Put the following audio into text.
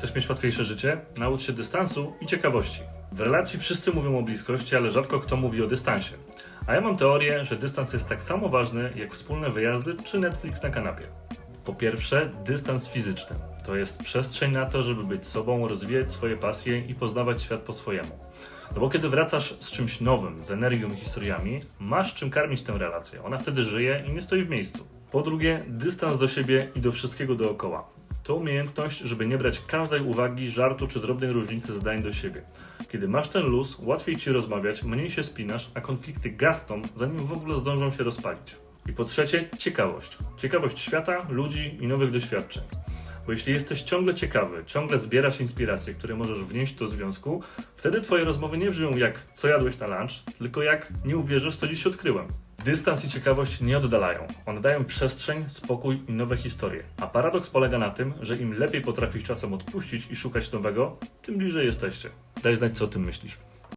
Chcesz mieć łatwiejsze życie? Naucz się dystansu i ciekawości. W relacji wszyscy mówią o bliskości, ale rzadko kto mówi o dystansie. A ja mam teorię, że dystans jest tak samo ważny jak wspólne wyjazdy czy Netflix na kanapie. Po pierwsze, dystans fizyczny. To jest przestrzeń na to, żeby być sobą, rozwijać swoje pasje i poznawać świat po swojemu. No bo kiedy wracasz z czymś nowym, z energią i historiami, masz czym karmić tę relację. Ona wtedy żyje i nie stoi w miejscu. Po drugie, dystans do siebie i do wszystkiego dookoła. To umiejętność, żeby nie brać każdej uwagi, żartu czy drobnej różnicy zdań do siebie. Kiedy masz ten luz, łatwiej ci rozmawiać, mniej się spinasz, a konflikty gasną, zanim w ogóle zdążą się rozpalić. I po trzecie, ciekawość. Ciekawość świata, ludzi i nowych doświadczeń. Bo jeśli jesteś ciągle ciekawy, ciągle zbierasz inspiracje, które możesz wnieść do związku, wtedy twoje rozmowy nie brzmią jak co jadłeś na lunch, tylko jak nie uwierzysz, co dziś odkryłem. Dystans i ciekawość nie oddalają. One dają przestrzeń, spokój i nowe historie. A paradoks polega na tym, że im lepiej potrafisz czasem odpuścić i szukać nowego, tym bliżej jesteście. Daj znać, co o tym myślisz.